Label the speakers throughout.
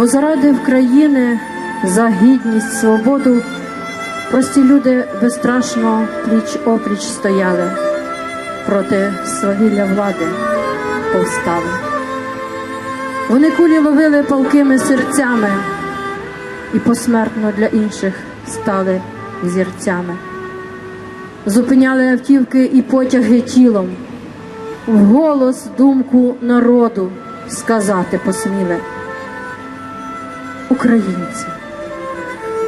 Speaker 1: Бо заради України за гідність, свободу прості люди безстрашно пліч опліч стояли, проти свавілля влади повстали. Вони кулі ловили палкими серцями і посмертно для інших стали зірцями. Зупиняли автівки і потяги тілом, вголос думку народу сказати посміли. Українці,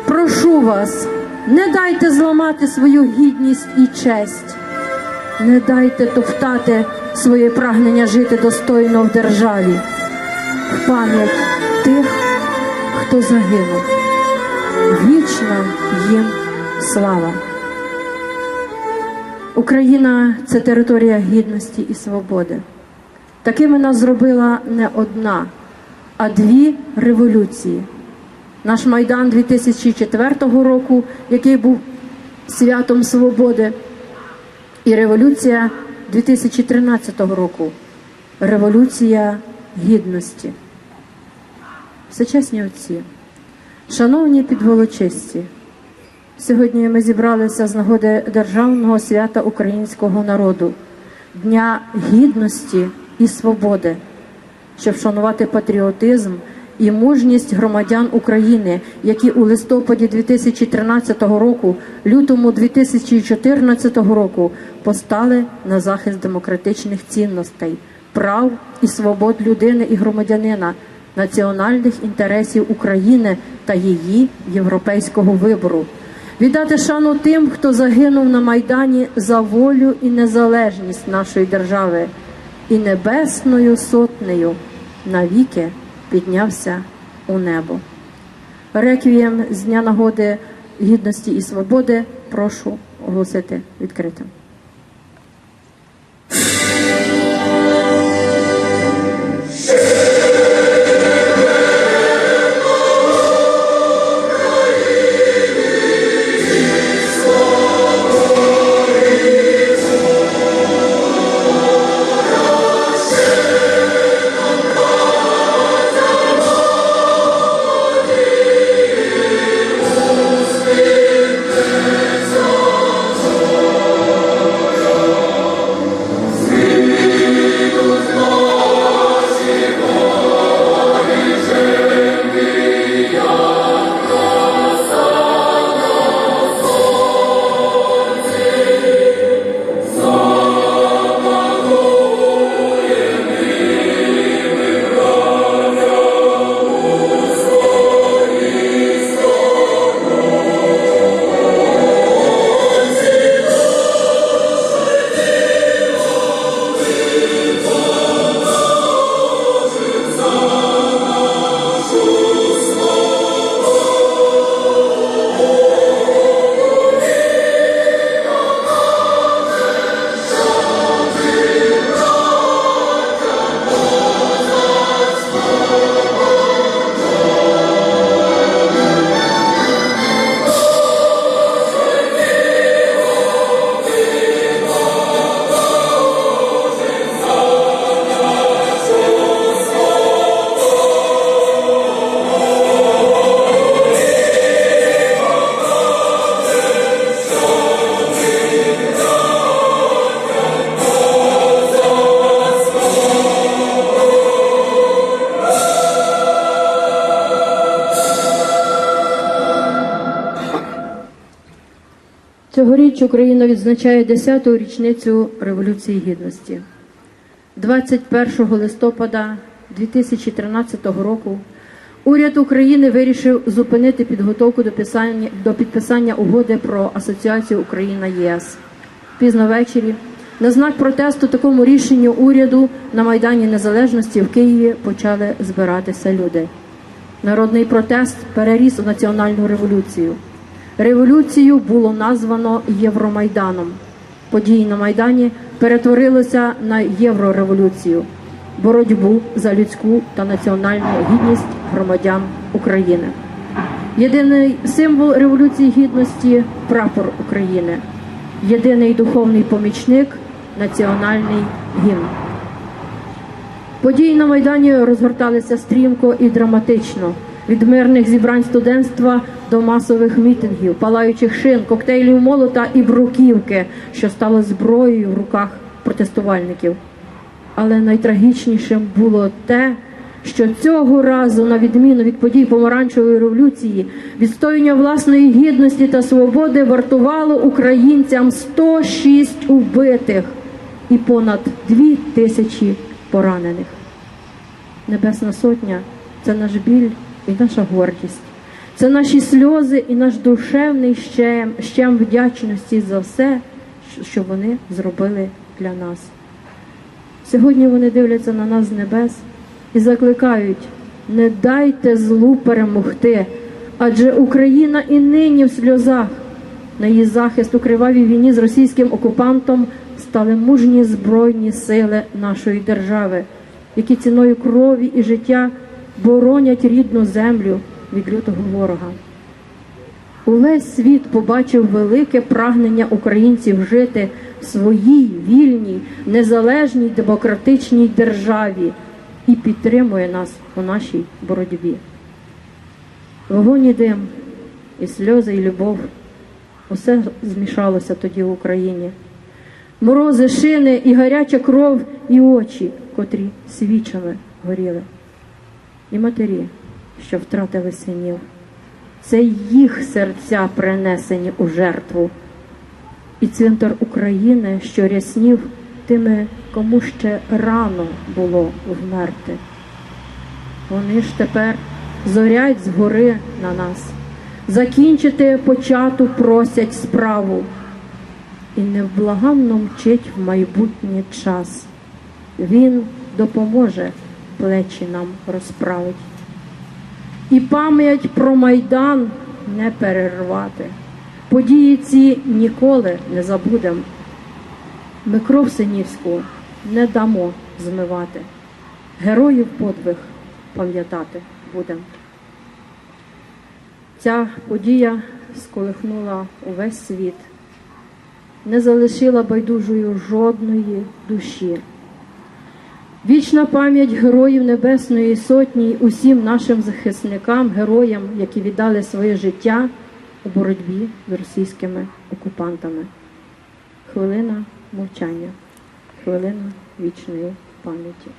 Speaker 1: прошу вас, не дайте зламати свою гідність і честь, не дайте топтати своє прагнення жити достойно в державі, в пам'ять тих, хто загинув. Вічна їм слава. Україна це територія гідності і свободи. Такими нас зробила не одна, а дві революції. Наш Майдан 2004 року, який був святом свободи, і революція 2013 року революція гідності. Всечесні отці, шановні підволочисті, сьогодні ми зібралися з нагоди державного свята українського народу, Дня гідності і свободи, щоб вшанувати патріотизм і мужність громадян України, які у листопаді 2013 року, лютому 2014 року постали на захист демократичних цінностей, прав і свобод людини і громадянина, національних інтересів України та її європейського вибору. Віддати шану тим, хто загинув на Майдані за волю і незалежність нашої держави, і небесною сотнею навіки піднявся у небо. Реквієм з Дня нагоди гідності і свободи прошу оголосити відкритим. Україна відзначає 10-ту річницю Революції Гідності. 21 листопада 2013 року уряд України вирішив зупинити підготовку до підписання, до підписання угоди про асоціацію Україна ЄС. Пізно ввечері на знак протесту такому рішенню уряду на Майдані Незалежності в Києві почали збиратися люди. Народний протест переріс у національну революцію. Революцію було названо Євромайданом. Події на Майдані перетворилися на єврореволюцію, боротьбу за людську та національну гідність громадян України. Єдиний символ революції гідності прапор України, єдиний духовний помічник національний гімн. Події на Майдані розгорталися стрімко і драматично. Від мирних зібрань студентства до масових мітингів, палаючих шин, коктейлів молота і бруківки, що стало зброєю в руках протестувальників. Але найтрагічнішим було те, що цього разу, на відміну від подій помаранчевої революції, відстоювання власної гідності та свободи вартувало українцям 106 убитих і понад 2 тисячі поранених. Небесна Сотня це наш біль і наша гордість. Це наші сльози і наш душевний щем, щем вдячності за все, що вони зробили для нас. Сьогодні вони дивляться на нас з небес і закликають: не дайте злу перемогти, адже Україна і нині в сльозах. На її захист у кривавій війні з російським окупантом стали мужні збройні сили нашої держави, які ціною крові і життя боронять рідну землю від лютого ворога. Увесь світ побачив велике прагнення українців жити в своїй вільній, незалежній демократичній державі і підтримує нас у нашій боротьбі. Вогонь і дим, і сльози, і любов усе змішалося тоді в Україні. Морози, шини і гаряча кров, і очі, котрі свічами горіли, і матері, що втратили синів. Це їх серця принесені у жертву. І цвинтар України, що ряснів тими, кому ще рано було вмерти. Вони ж тепер зорять згори на нас, закінчити почату просять справу і невблаганно мчить в майбутнє час. Він допоможе плечі нам розправить. І пам'ять про майдан не перервати. Події ці ніколи не забудем. Ми кров синівську не дамо змивати. Героїв подвиг пам'ятати будем. Ця подія сколихнула увесь світ, не залишила байдужою жодної душі. Вічна пам'ять героїв Небесної Сотні усім нашим захисникам, героям, які віддали своє життя у боротьбі з російськими окупантами. Хвилина мовчання, хвилина вічної пам'яті.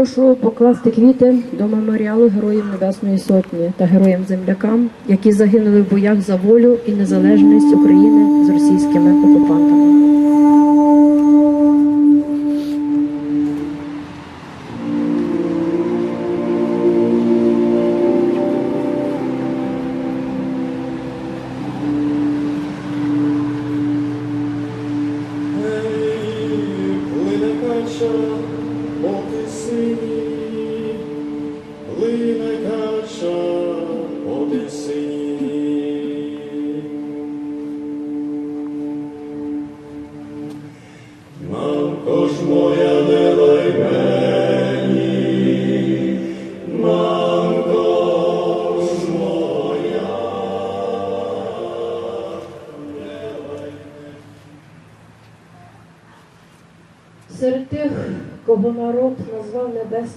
Speaker 1: Прошу покласти квіти до меморіалу Героїв Небесної Сотні та героям землякам, які загинули в боях за волю і незалежність України з російськими окупантами.
Speaker 2: Плине кача,
Speaker 1: Montessori.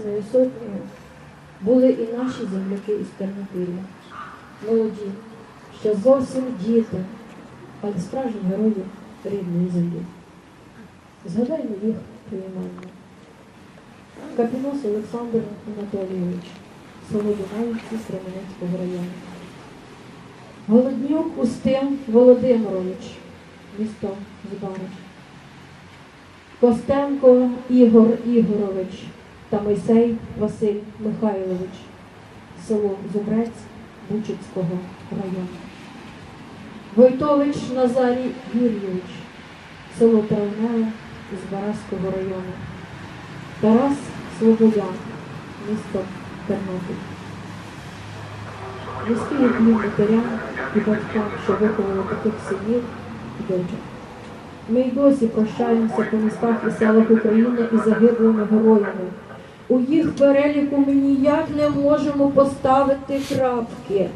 Speaker 1: Небесною Сотнею, були і наші земляки із Тернопілля, молоді, ще зовсім діти, але справжні герої рідної землі. Згадаймо їх поіменно. Капінос Олександр Анатолійович, село Дунаївці Кременецького району. Голоднюк Устим Володимирович, місто Збарич. Костенко Ігор Ігорович та Мойсей Василь Михайлович, село Зубрець Бучицького району. Войтович Назарій Юрійович, село Травневе Збаразького району. Тарас Слободян, місто Тернопіль. Низький уклін матерям і батькам, що виховали таких синів і дочок. Ми й досі прощаємося по містах і селах України із загиблими героями. У їх переліку ми ніяк не можемо поставити крапки.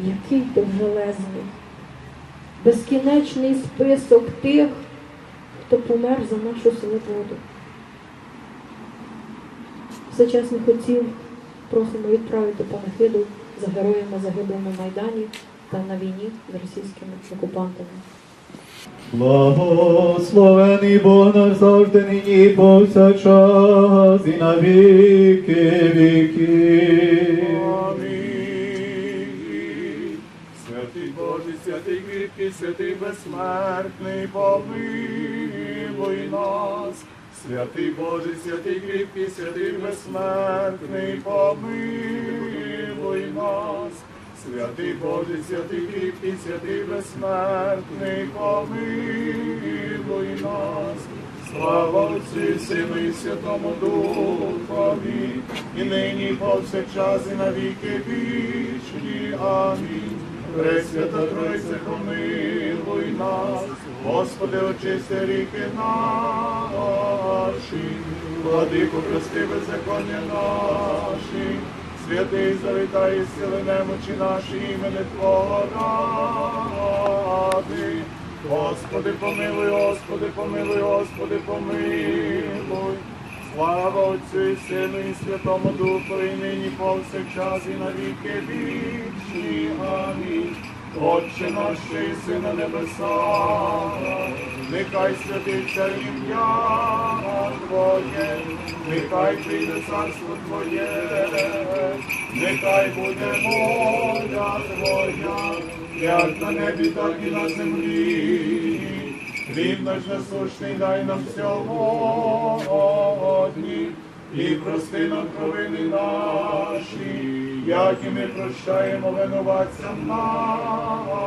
Speaker 1: Який довжелезний, безкінечний список тих, хто помер за нашу свободу. Всечесних отців просимо відправити панахиду за героями загиблими на Майдані та на війні з російськими окупантами.
Speaker 3: Благословений Бог наш завжди нині і повсякчас і на віки.
Speaker 2: Амінь. Святий Боже, святий кріпкий, святий безсмертний, помилуй нас. Святий Боже, святий кріпкий, святий безсмертний, помилуй нас. Святий Боже, святий кріпкий, святий безсмертний, помилуй нас. Слава Отцю Сину і Святому Духові, і нині і повсякчас і на віки вічні. Амінь. Пресвята Тройце, помилуй нас, Господи, очисти ріки наші, владику, прости беззаконня наші, святий завітай, сили немочі наші, імени Твого ради. Господи, помилуй, Господи, помилуй, Господи, помилуй. Слава Отцю і Сину і Святому Духу, і нині повсякчас і на віки вічні. Амінь. Отче наш, що єси на небесах, нехай святиться ім'я Твоє, нехай прийде царство Твоє, нехай буде воля Твоя, як на небі, так і на землі. Хліб наш насущний дай нам сьогодні, і прости нам провини наші, як і ми прощаємо винуватцям нашим,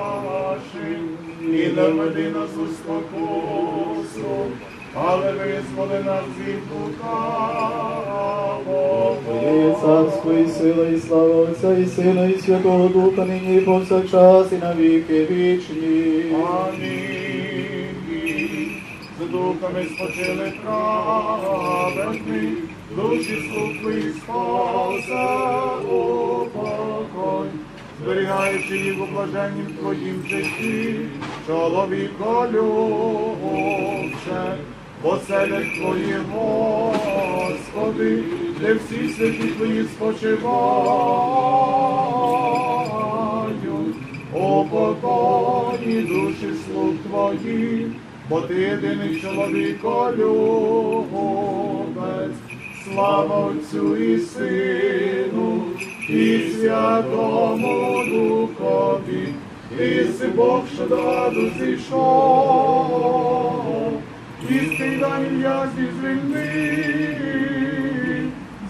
Speaker 2: і не веди нас у спокусу, але визволи нас від лукавого.
Speaker 3: Царство і сила, і слава Отця і Сина, і Святого Духа, нині і повсякчас і на віки вічні.
Speaker 2: Амінь. З духами спочили праведні, твої спасе упокой, зберігаючи їх у блаженнім твоїм житті, чоловіко любче, поселять твої, Господи, де всі святі твої спочивають. У покої душі слуг твоїх, бо ти єдиний чоловіко любець, слава Отцю і Сину, і Святому Духові, ти си Бог, що до аду зійшов, і скидай в'язні звільни,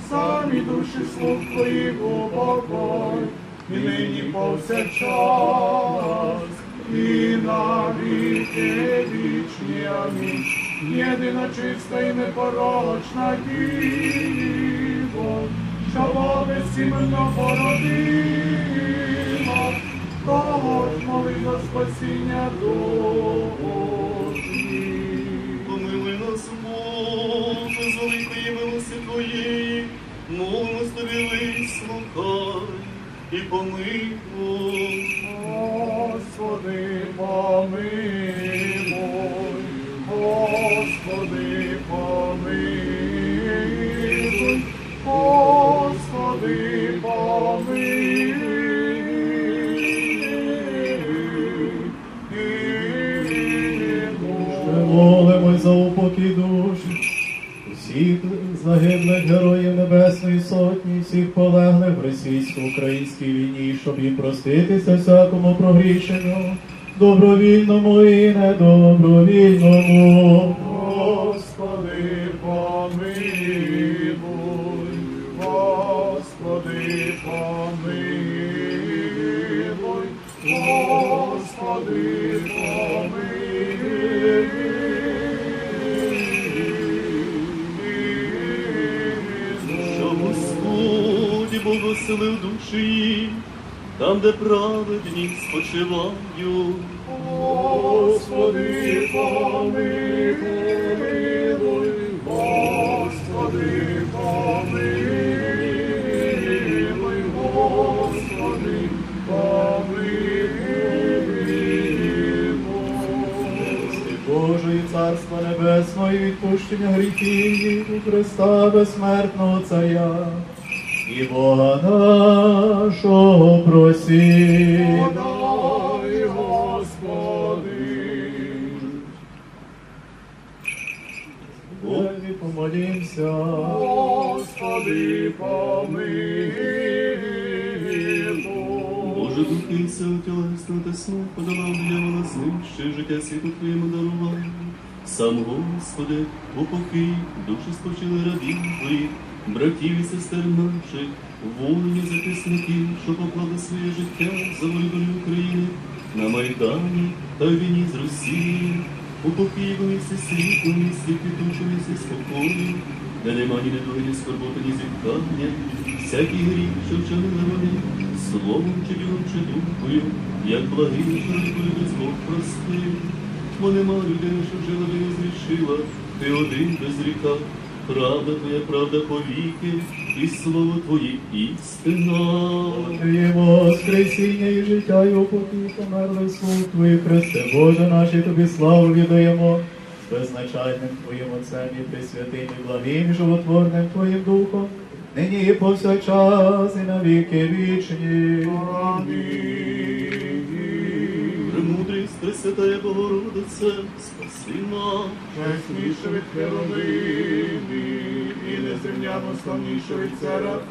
Speaker 2: самі душі слуг твоїх у покой, і нині повсякчас, і на віки вічні. Амінь. Єдина чиста і непорочна Діво, що безсіменно породила, того ж моли за спасіння душі.
Speaker 4: Помилуй нас, Боже, з великої милости Твоєї, молимось тобі вислухай і помилуй.
Speaker 2: Господи, помилуй,
Speaker 3: Сотні, всіх полеглих в російсько-українській війні, щоб їм проститися всякому прогрішенню, добровільному і недобровільному.
Speaker 4: Благословив душі, там, де праведні спочивають.
Speaker 2: Господи, помилуй, Господи, помилуй, Господи, помилуй.
Speaker 3: Боже і Царство Небесного, і відпущення гріхів у Христа безсмертного Царя, і Бога нашого просі.
Speaker 2: Подай, Господи.
Speaker 3: Господи, помолімся.
Speaker 2: Господи, помилуй.
Speaker 4: Боже, духи сил тілесно та снув подавав дьявола знищив, життя світу Твоєму дарував. Сам Господи, упокій, душі спочили рабів Твоїх, братів і сестер наших, воїнів захисників, що поклали своє життя за волю України на Майдані та війні з Росією. Упокій в місці світу, в місці спокою, де нема ні недої, ні скорботи, ні зіткання, всякий гріх, що вчинили вони, словом чи ділом, чи думкою, як благий, що любив без Бог простив. Бо нема людини, що жила не зрішила, ти один без гріха, правда твоя, правда повіки, і слово твоє істина.
Speaker 3: Твоє воскресіння і життя, і упокій померли слуг Твої, Христе, Боже наш, і Тобі славу віддаємо, з беззначальним Твоїм Отцем і Пресвятим, і благим, і животворним Твоїм Духом, нині і повсякчас, і на віки вічні.
Speaker 4: Премудрість, Пресвятая Богородице, спаси нас.
Speaker 2: Чесніше від херовимів і незрівняно славніше від серафимів,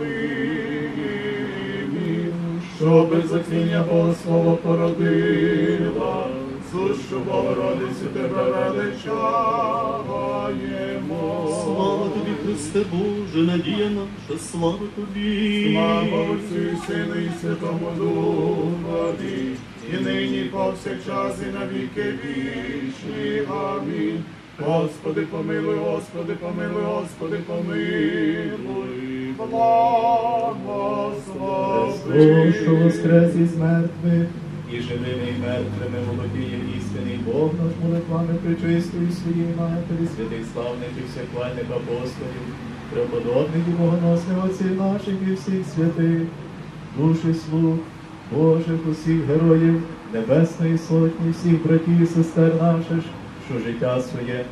Speaker 2: що без закління Бога Слово породила, сущу Богородицю тебе величаємо.
Speaker 4: Слава тобі, Христе Боже, надія наша, слава тобі.
Speaker 2: Слава Отцю і Сину і Святому Духові, і нині, і повсякчас, і на віки вічні. Амінь. Господи, помилуй, Господи, помилуй, Господи, помилуй, благослови.
Speaker 3: Що воскрес із мертвих, і живими, і мертвими володіє істинний Бог наш молитвами причистої своїй матері, святих славних і всяквальних апостолів, преподобних і богоносних отців наших і всіх святих, душі слуг, Божих усіх героїв, Небесної Сотні, всіх братів і сестер наших, що життя своє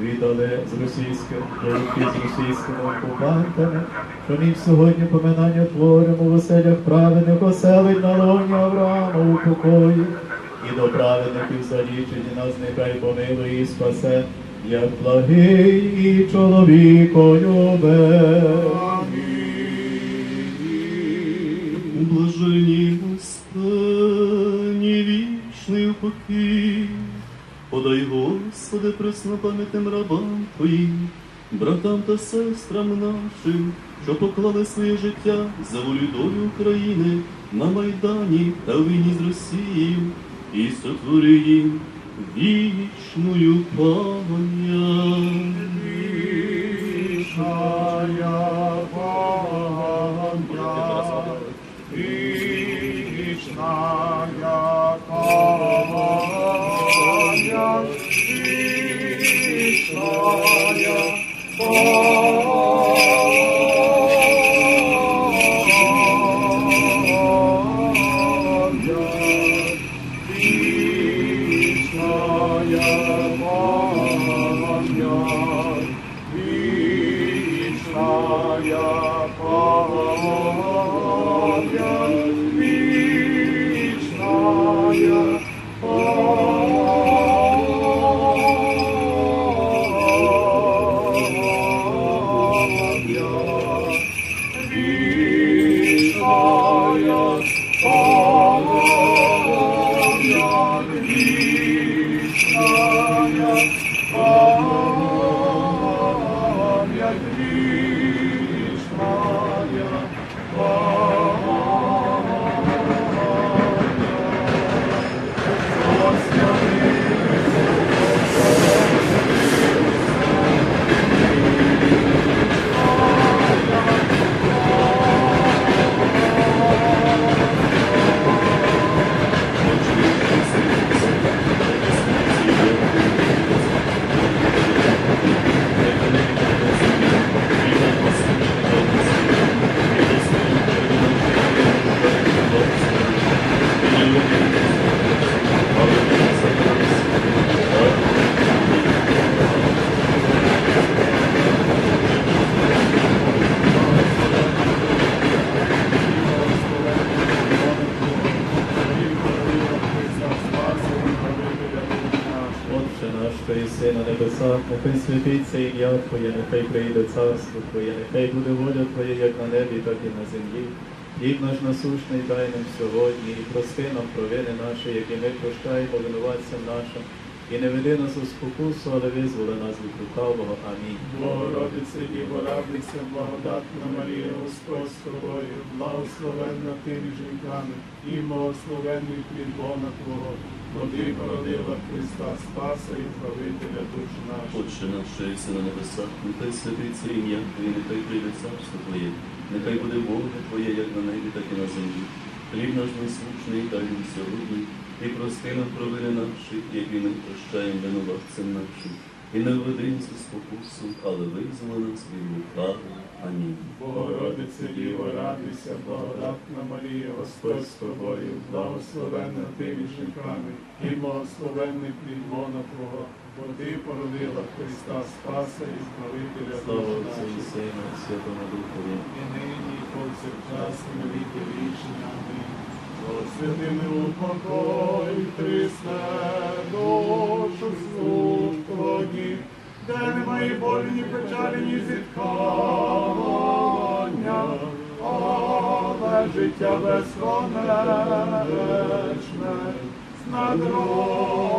Speaker 3: віддали з російським, до руки з російськими окупантами, що ми сьогодні поминання творимо в оселях праведних оселить на лоні Авраама у покої, і до праведників залічені нас нехай помилує і спасе, як благий і чоловіколюбе.
Speaker 4: Блажені вічний подай, Господи, преснопам'ятним рабам Твоїм, братам та сестрам нашим, що поклали своє життя за волю долю України на Майдані та в війні з Росією, і сотвори їм вічною. Пам'ять,
Speaker 2: вічная пам'ять,
Speaker 3: you. Небесах, нехай святиться ім'я Твоє, нехай прийде царство Твоє, нехай буде воля Твоя, як на небі, так і на землі. Хліб наш насущний дай нам сьогодні, і прости нам провини наші, які ми прощаємо винуватцям нашим. І не веди нас у спокусу, але визволи нас від лукавого. Амінь.
Speaker 2: Богородице Діво, радуйся, благодатна Марія, Господь з тобою, благословенна ти між жінками, і благословенний плід лона Твого, бо ти породила Христа, Спаса і правителя душ наших.
Speaker 4: Отче наш, що єси на небесах, нехай святиться ім'я Твоє, нехай прийде царство Твоє, нехай буде воля Твоя, як на небі, так і на землі. Хліб наш насущний дай нам сьогодні, і прости нам провини наші, які ми прощаємо винуватцям нашим. І не введи нас у спокусу, але визволи нас від лукавого. Амінь.
Speaker 2: Богородице Діво, радуйся, благодатна Марія, Господь з тобою, благословенна ти між жінками, і благословенний плід лона Твого, бо ти породила Христа, Спаса і Збавителя
Speaker 3: Слава Отцю і. Сину, Святому Духові.
Speaker 2: і нині, і повсякчас, і на віки вічні. Амінь. Святими упокой, Христе, душу слуг Твоїх, де немає болі, ні печалі, ні зіткання, але життя безконечне, з надробним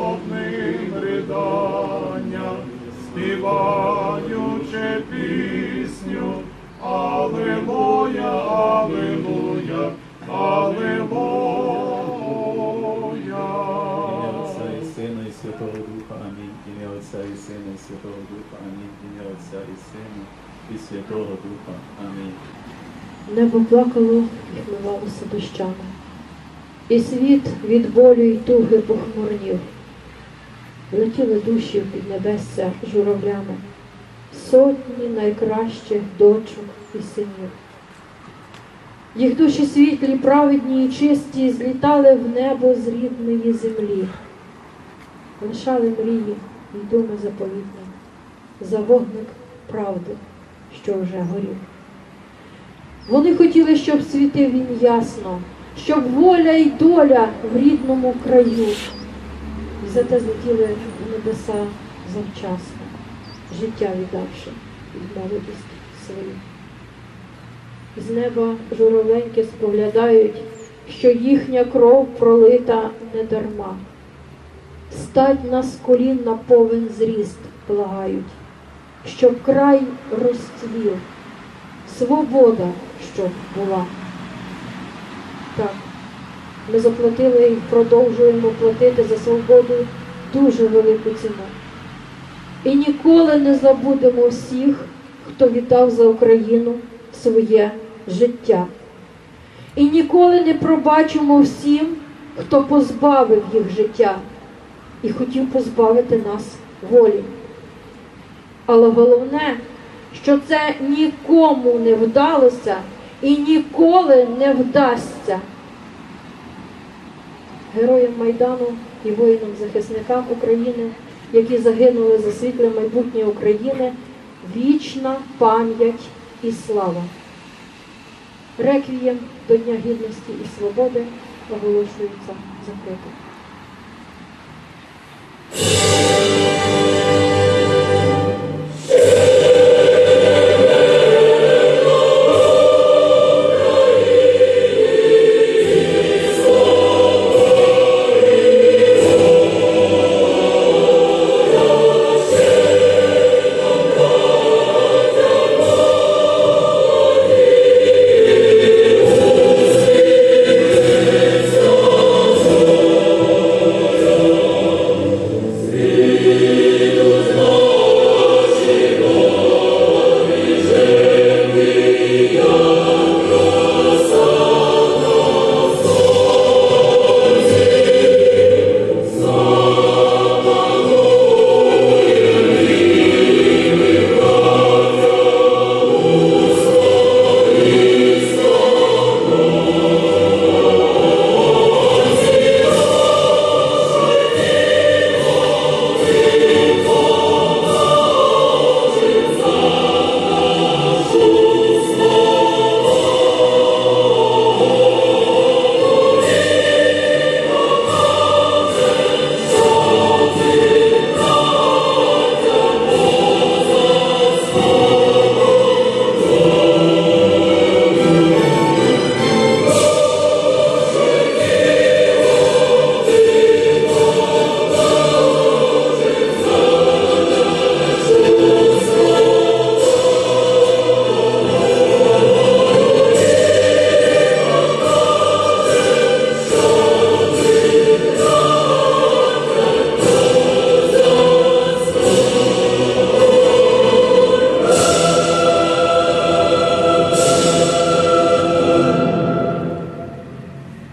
Speaker 3: Святого Духа. Амінь. Ім'я Отця і Сина, і Святого Духа. Амінь.
Speaker 1: Небо плакало і хмивалося дощами, і світ від болю й туги похмурнів. Летіли душі в піднебесся журавлями, сотні найкращих дочок і синів. Їх душі світлі, праведні і чисті злітали в небо з рідної землі, лишали мрії й думи заповітні, за вогник правди, що вже горів. Вони хотіли, щоб світив він ясно, щоб воля й доля в рідному краю. І зате злетіли в небеса завчасно, життя віддавши від молодості свою. З неба журавленьки споглядають, що їхня кров пролита не дарма. Стать нас колін на повен зріст благають, щоб край розцвів, свобода, щоб була. Так, ми заплатили і продовжуємо платити за свободу дуже велику ціну. І ніколи не забудемо всіх, хто віддав за Україну своє життя. І ніколи не пробачимо всім, хто позбавив їх життя і хотів позбавити нас волі. Але головне, що це нікому не вдалося і ніколи не вдасться. Героям Майдану і воїнам-захисникам України, які загинули за світле майбутнє України, вічна пам'ять і слава. Реквієм до Дня Гідності і Свободи оголошується закритим.